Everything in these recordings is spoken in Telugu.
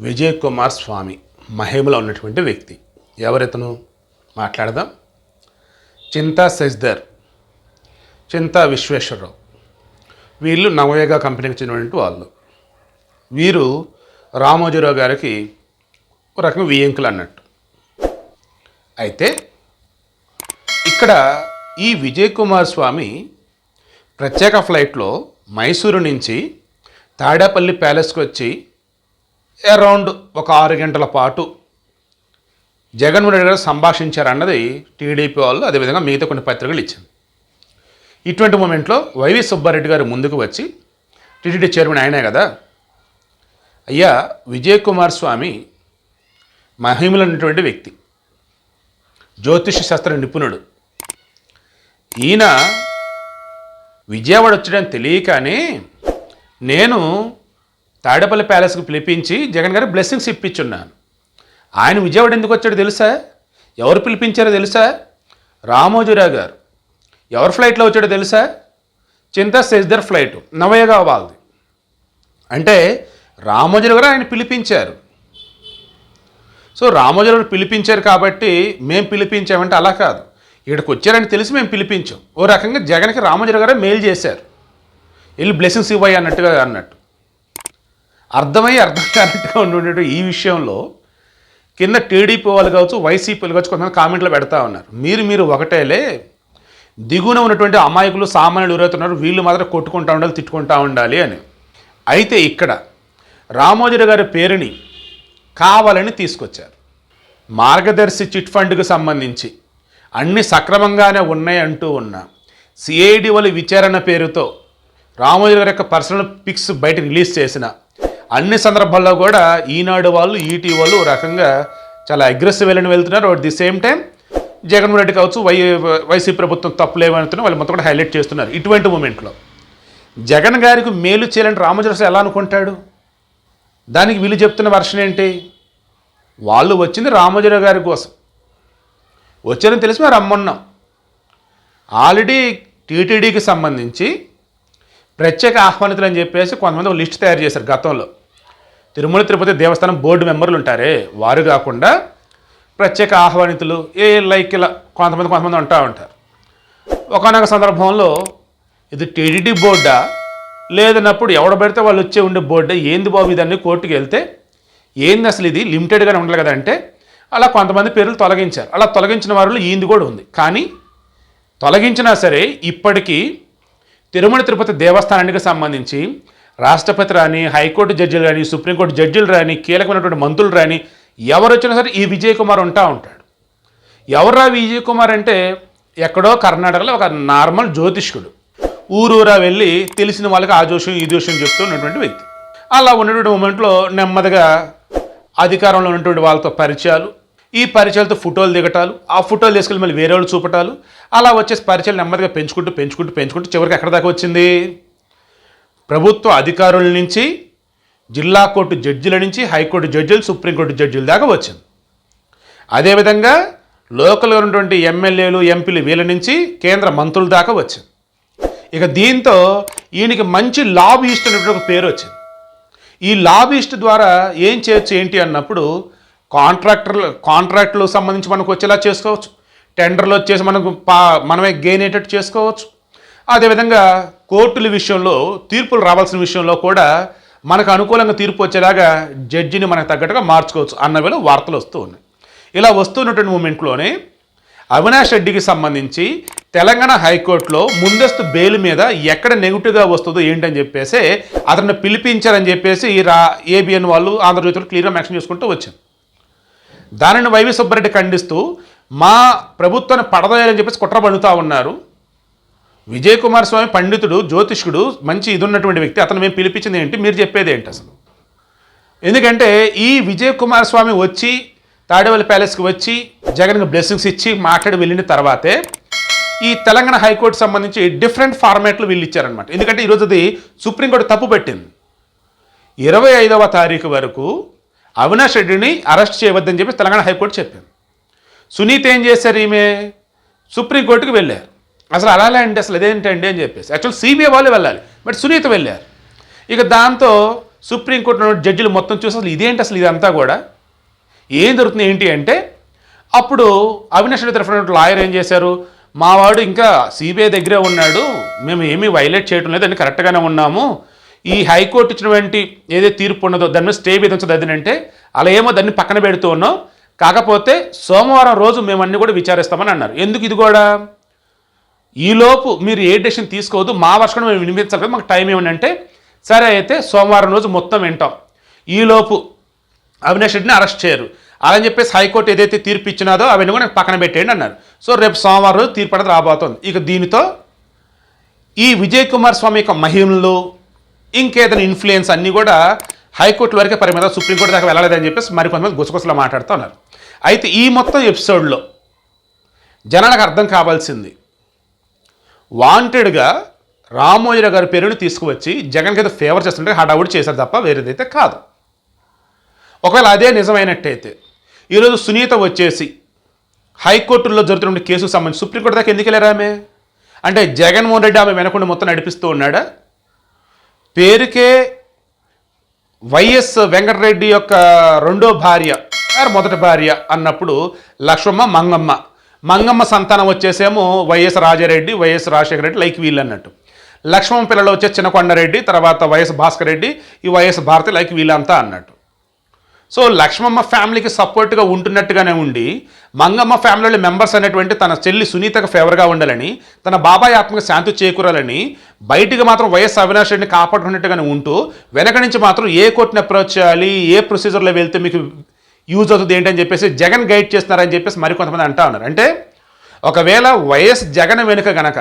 విజయ్ కుమార్ స్వామి మహిమలో ఉన్నటువంటి వ్యక్తి. ఎవరితను? మాట్లాడదాం. చింతా శశిధర్. చింతా విశ్వేశ్వరరావు. వీళ్ళు నవయగా కంపెనీకి చెందినటువంటి వాళ్ళు. వీరు రామోజీరావు గారికి ఒక రకం వియ్యంకులు అన్నట్టు. అయితే ఇక్కడ ఈ విజయ్ కుమార్ స్వామి ప్రత్యేక ఫ్లైట్లో మైసూరు నుంచి తాడేపల్లి ప్యాలెస్కి వచ్చి అరౌండ్ ఒక ఆరు గంటల పాటు జగన్మోహన్ రెడ్డి గారు సంభాషించారన్నది టీడీపీ వాళ్ళు అదేవిధంగా మిగతా కొన్ని పత్రికలు ఇచ్చింది. ఇటువంటి మూమెంట్లో వైవి సుబ్బారెడ్డి గారు ముందుకు వచ్చి టీటీడీ చైర్మన్ ఆయనే కదా అయ్యా విజయ్ కుమార్ స్వామి మహిమలు ఉన్నటువంటి వ్యక్తి జ్యోతిష శాస్త్ర నిపుణుడు. ఈయన విజయవాడ వచ్చాడని తెలియకనే నేను తాడేపల్లి ప్యాలెస్కి పిలిపించి జగన్ గారు బ్లెస్సింగ్స్ ఇప్పించున్నాను. ఆయన విజయవాడ ఎందుకు వచ్చాడో తెలుసా? ఎవరు పిలిపించారో తెలుసా? రామోజీరావు గారు. ఎవరు ఫ్లైట్లో వచ్చాడో తెలుసా? చింతా శశిధర్ ఫ్లైట్ నవయగా వాళ్ళది. అంటే రామోజీరావు గారు ఆయన పిలిపించారు. సో రామోజీరావు గారు పిలిపించారు కాబట్టి మేము పిలిపించామంటే అలా కాదు. ఇక్కడికి వచ్చారని తెలిసి మేము పిలిపించాం. ఓ రకంగా జగన్కి రామోజీరావు గారు మెయిల్ చేశారు. వెళ్ళి బ్లెస్సింగ్స్ ఇవ్వాలి అన్నట్టుగా అన్నట్టు. అర్థమై అర్థం కానట్టుగా ఉండేటువంటి ఈ విషయంలో కింద టీడీపీ వాళ్ళు కావచ్చు వైసీపీ వాళ్ళు కావచ్చు కొంతమంది కామెంట్లు పెడతా ఉన్నారు. మీరు మీరు ఒకటేలే దిగున ఉన్నటువంటి అమాయకులు సామాన్యులు ఎవరైతున్నారు వీళ్ళు మాత్రం కొట్టుకుంటా ఉండాలి తిట్టుకుంటా ఉండాలి అని. అయితే ఇక్కడ రామోజీరావు గారి పేరుని కావాలని తీసుకొచ్చారు. మార్గదర్శి చిట్ ఫండ్కి సంబంధించి అన్ని సక్రమంగానే ఉన్నాయి అంటూ ఉన్న సిఐడి వాళ్ళ విచారణ పేరుతో రామోజీ గారి యొక్క పర్సనల్ పిక్స్ బయట రిలీజ్ చేసిన అన్ని సందర్భాల్లో కూడా ఈనాడు వాళ్ళు ఈటీ వాళ్ళు రకంగా చాలా అగ్రెసివ్ వెళ్ళని వెళ్తున్నారు. At the same time Jaganmohan Reddy కావచ్చు వై వైసీపీ ప్రభుత్వం తప్పులేమనుతున్నా వాళ్ళు మొత్తం కూడా హైలైట్ చేస్తున్నారు ఇటువంటి మూమెంట్లో జగన్ గారికి మేలు చేయాలని రామోజీ ఎలా అనుకుంటాడు? దానికి వీళ్ళు చెప్తున్న వర్షన్ ఏంటి? వాళ్ళు వచ్చింది రామచంద్ర గారి కోసం. వచ్చారని తెలిసి మేము రమ్మన్నాం. ఆల్రెడీ టీటీడీకి సంబంధించి ప్రత్యేక ఆహ్వానితులు అని చెప్పేసి కొంతమంది ఒక లిస్ట్ తయారు చేశారు గతంలో. తిరుమల తిరుపతి దేవస్థానం బోర్డు మెంబర్లు ఉంటారే వారు కాకుండా ప్రత్యేక ఆహ్వానితులు ఏ లైక్ ఇలా కొంతమంది కొంతమంది ఉంటా ఉంటారు. ఒకనొక సందర్భంలో ఇది టీడీడీ బోర్డా? లేదన్నప్పుడు ఎవడ పెడితే వాళ్ళు వచ్చే ఉండే బోర్డు? ఏంది బాబు ఇదన్నీ కోర్టుకు వెళ్తే? ఏంది అసలు ఇది? లిమిటెడ్గానే ఉండాలి కదా అంటే? అలా కొంతమంది పేర్లు తొలగించారు. అలా తొలగించిన వారిలో ఈంది కూడా ఉంది. కానీ తొలగించినా సరే ఇప్పటికీ తిరుమల తిరుపతి దేవస్థానానికి సంబంధించి రాష్ట్రపతి రాని హైకోర్టు జడ్జిలు రాని సుప్రీంకోర్టు జడ్జిలు రాని కీలకమైనటువంటి మంత్రులు రాని ఎవరు వచ్చినా సరే ఈ విజయ్ కుమార్ ఉంటా ఉంటాడు. ఎవరా విజయ్ కుమార్ అంటే ఎక్కడో కర్ణాటకలో ఒక నార్మల్ జ్యోతిష్కుడు. ఊరూరా వెళ్ళి తెలిసిన వాళ్ళకి ఆ జోషం ఈ జోషం చెప్తూ ఉన్నటువంటి వ్యక్తి. అలా ఉన్నటువంటి మూమెంట్లో నెమ్మదిగా అధికారంలో ఉన్నటువంటి వాళ్ళతో పరిచయాలు ఈ పరిచయాలతో ఫోటోలు దిగటాలు ఆ ఫోటోలు తీసుకెళ్ళి మళ్ళీ వేరే వాళ్ళు చూపటాలు అలా వచ్చేసి పరిచయాలు నెమ్మదిగా పెంచుకుంటూ పెంచుకుంటూ పెంచుకుంటూ చివరికి ఎక్కడ దాకా వచ్చింది? ప్రభుత్వ అధికారుల నుంచి జిల్లా కోర్టు జడ్జిల నుంచి హైకోర్టు జడ్జిలు సుప్రీంకోర్టు జడ్జిల దాకా వచ్చింది. అదేవిధంగా లోకల్గా ఉన్నటువంటి ఎమ్మెల్యేలు ఎంపీలు వీళ్ళ నుంచి కేంద్ర మంత్రుల దాకా వచ్చింది. ఇక దీంతో ఈయనకి మంచి లాబీయిస్ట్ అనేటువంటి ఒక పేరు వచ్చింది. ఈ లాబీయిస్ట్ ద్వారా ఏం చేయొచ్చు ఏంటి అన్నప్పుడు కాంట్రాక్టర్లు కాంట్రాక్టులకు సంబంధించి మనకు వచ్చేలా చేసుకోవచ్చు. టెండర్లు వచ్చేసి మనకు పా మనమే గెయిన్ అయ్యేటట్టు చేసుకోవచ్చు. అదేవిధంగా కోర్టుల విషయంలో తీర్పులు రావాల్సిన విషయంలో కూడా మనకు అనుకూలంగా తీర్పు వచ్చేలాగా జడ్జిని మనకు తగ్గట్టుగా మార్చుకోవచ్చు అన్నవేళ వార్తలు వస్తూ ఉన్నాయి. ఇలా వస్తున్నటువంటి మూమెంట్లోనే అవినాష్ రెడ్డికి సంబంధించి తెలంగాణ హైకోర్టులో ముందస్తు బెయిల్ మీద ఎక్కడ నెగిటివ్గా వస్తుందో ఏంటని చెప్పేసి అతన్ని పిలిపించారని చెప్పేసి రా ఏబిఎన్ వాళ్ళు ఆంధ్రజ్యోతిలో క్లియర్గా మెన్షన్ చేసుకుంటూ వచ్చింది దానిని వైవి సుబ్బారెడ్డి ఖండిస్తూ మా ప్రభుత్వాన్ని పడదోయాలని చెప్పేసి కుట్ర పడుతూ ఉన్నారు. విజయ్ కుమార్ స్వామి పండితుడు జ్యోతిష్కుడు మంచి ఇది ఉన్నటువంటి వ్యక్తి. అతను మేము పిలిపించింది ఏంటి? మీరు చెప్పేది ఏంటి అసలు? ఎందుకంటే ఈ విజయ్ కుమార్ స్వామి వచ్చి తాడేపల్లి ప్యాలెస్కి వచ్చి జగన్కి బ్లెస్సింగ్స్ ఇచ్చి మాట్లాడి వెళ్ళిన తర్వాతే ఈ తెలంగాణ హైకోర్టు సంబంధించి డిఫరెంట్ ఫార్మాట్లు వీళ్ళు ఇచ్చారనమాట ఎందుకంటే ఈరోజు అది సుప్రీంకోర్టు తప్పు పెట్టింది. ఇరవై ఐదవ తారీఖు వరకు అవినాష్ రెడ్డిని అరెస్ట్ చేయవద్దని చెప్పి తెలంగాణ హైకోర్టు చెప్పింది. సునీత ఏం చేశారు ఈమె? సుప్రీంకోర్టుకు వెళ్ళారు. అసలు అలానే అంటే అసలు ఇదేంటండి అని చెప్పేసి. యాక్చువల్ సిబిఐ వాళ్ళు వెళ్ళాలి. బట్ సునీత వెళ్ళారు. ఇక దాంతో సుప్రీంకోర్టులో జడ్జిలు మొత్తం చూసి అసలు ఇదేంటి అసలు ఇదంతా కూడా? ఏం జరుగుతుంది ఏంటి అంటే అప్పుడు అవినాష్ రెడ్డి తరఫున లాయర్ ఏం చేశారు? మావాడు ఇంకా సిబిఐ దగ్గరే ఉన్నాడు. మేము ఏమీ వైలేట్ చేయడం లేదు. అని కరెక్ట్గానే ఉన్నాము. ఈ హైకోర్టు ఇచ్చినటువంటి ఏదైతే తీర్పు ఉన్నదో దాని మీద స్టే విధించదు అంటే అలా ఏమో దాన్ని పక్కన పెడుతూ ఉన్నాం. కాకపోతే సోమవారం రోజు మేము అన్ని కూడా విచారిస్తామని అన్నారు. ఎందుకు ఇది కూడా? ఈలోపు మీరు ఏ డెసిషన్ తీసుకోవద్దు మా వర్షం మేము వినిపించాలి కదా మాకు టైం ఏమనంటే సరే అయితే సోమవారం రోజు మొత్తం వింటాం. ఈలోపు అవినాష్ రెడ్డిని అరెస్ట్ చేయరు. అలా అని చెప్పేసి హైకోర్టు ఏదైతే తీర్పు ఇచ్చినాదో అవన్నీ కూడా పక్కన పెట్టేయండి అన్నారు. సో రేపు సోమవారం రోజు తీర్పు అనేది రాబోతోంది. ఇక దీనితో ఈ విజయ్ కుమార్ స్వామి యొక్క మహిమలు ఇంకేదైనా ఇన్ఫ్లుయెన్స్ అన్నీ కూడా హైకోర్టు వరకే పరిమితం సుప్రీంకోర్టు దాకా వెళ్ళలేదని చెప్పేసి మరికొంతమంది గుసగుసలు మాట్లాడుతూ ఉన్నారు. అయితే ఈ మొత్తం ఎపిసోడ్లో జనాలకు అర్థం కావాల్సింది వాంటెడ్గా రామోజీరావు గారి పేరుని తీసుకువచ్చి జగన్కి అయితే ఫేవర్ చేస్తుంటే హడావుడి చేశారు తప్ప వేరేదైతే కాదు. ఒకవేళ అదే నిజమైనట్టయితే ఈరోజు సునీత వచ్చేసి హైకోర్టులో జరుగుతున్న కేసుకు సంబంధించి సుప్రీంకోర్టు దాకా ఎందుకు వెళ్ళారు ఆమె? అంటే జగన్మోహన్ రెడ్డి ఆమె వెనకుండా మొత్తం నడిపిస్తూ ఉన్నాడా? పేరుకే వైఎస్ వెంకటరెడ్డి యొక్క రెండో భార్య మొదటి భార్య అన్నప్పుడు లక్ష్మమ్మ మంగమ్మ మంగమ్మ సంతానం వచ్చేసేమో YS Raja Reddy YS Rajasekhara Reddy like వీళ్ళు అన్నట్టు. లక్ష్మమ్మ పిల్లలు వచ్చే చిన్నకొండరెడ్డి తర్వాత వైఎస్ భాస్కర్ రెడ్డి ఈ వైఎస్ భారతి లైక్ వీళ్ళంతా అన్నట్టు. సో లక్ష్మమ్మ ఫ్యామిలీకి సపోర్ట్గా ఉంటున్నట్టుగానే ఉండి మంగమ్మ ఫ్యామిలీలో మెంబర్స్ అనేటువంటి తన చెల్లి సునీతకు ఫేవర్గా ఉండాలని తన బాబాయ్ ఆత్మకు శాంతి చేకూరాలని బయటికి మాత్రం వైఎస్ అవినాష్ రెడ్డిని కాపాడుకున్నట్టుగానే ఉంటూ వెనక నుంచి మాత్రం ఏ కోర్టుని అప్రోచ్ చేయాలి ఏ ప్రొసీజర్లో వెళ్తే మీకు యూజ్ అవుతుంది ఏంటని చెప్పేసి జగన్ గైడ్ చేస్తున్నారని చెప్పేసి మరికొంతమంది అంటా ఉన్నారు. అంటే ఒకవేళ వైఎస్ జగన్ వెనుక గనక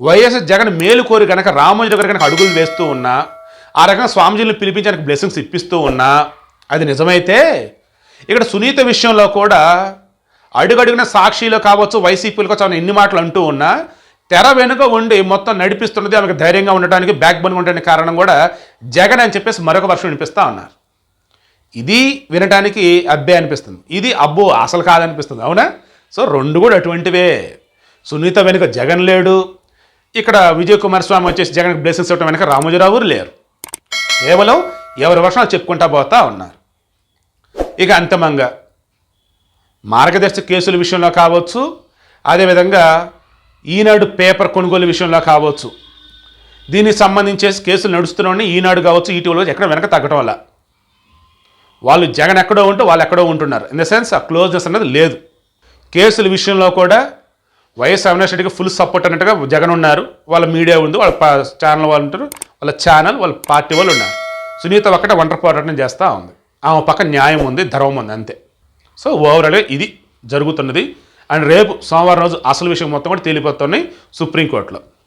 వైఎస్ జగన్ మేలు కోరి గనక రామోజీ దగ్గర కనుక అడుగులు వేస్తూ ఉన్నా ఆ రకంగా స్వామిజీని పిలిపించడానికి బ్లెస్సింగ్స్ ఇప్పిస్తూ ఉన్నా అది నిజమైతే ఇక్కడ సునీత విషయంలో కూడా అడుగడుగున సాక్షిలో కావచ్చు వైసీపీలో కావచ్చు ఎన్ని మాటలు అంటూ ఉన్నా తెర వెనుక ఉండి మొత్తం నడిపిస్తున్నది ఆమెకు ధైర్యంగా ఉండటానికి బ్యాక్ బోన్ ఉండడానికి కారణం కూడా జగన్ అని చెప్పేసి మరొక వర్షం వినిపిస్తూ ఉన్నారు. ఇది వినటానికి అబ్బే అనిపిస్తుంది. ఇది అబ్బో అసలు కాదనిపిస్తుంది. అవునా? సో రెండు కూడా అటువంటివే. సునీత వెనుక జగన్ లేడు. ఇక్కడ విజయ్ కుమార్ స్వామి వచ్చేసి జగన్ బ్లెస్సింగ్స్ ఇవ్వడం వెనుక రామోజీరావు లేరు. కేవలం ఎవరి వర్షాలు చెప్పుకుంటా పోతా ఉన్నారు. ఇక అంతిమంగా. మార్గదర్శక కేసుల విషయంలో కావచ్చు అదేవిధంగా ఈనాడు పేపర్ కొనుగోలు విషయంలో కావచ్చు. దీనికి సంబంధించి కేసులు నడుస్తున్న ఈనాడు కావచ్చు ఈటీవీలో ఎక్కడ వెనక తగ్గడం వల్ల. వాళ్ళు జగన్ ఎక్కడో ఉంటే వాళ్ళు ఎక్కడో ఉంటున్నారు. ఇన్ ద సెన్స్ ఆ క్లోజ్నెస్ అనేది లేదు. కేసుల విషయంలో కూడా వైఎస్ అవినాష్ రెడ్డికి ఫుల్ సపోర్ట్ అన్నట్టుగా జగన్ ఉన్నారు. వాళ్ళ మీడియా ఉంది వాళ్ళ ఛానల్ వాళ్ళు ఉంటారు వాళ్ళ ఛానల్ వాళ్ళ పార్టీ వాళ్ళు ఉన్నారు. సునీత ఒక్కటే వంటర్ పోరాటం చేస్తూ ఉంది. ఆమె పక్క న్యాయం ఉంది ధర్మం ఉంది అంతే. సో ఓవరాల్గా ఇది జరుగుతున్నది. అండ్ రేపు సోమవారం రోజు అసలు విషయం మొత్తం కూడా తేలిపోతున్నాయి సుప్రీంకోర్టులో.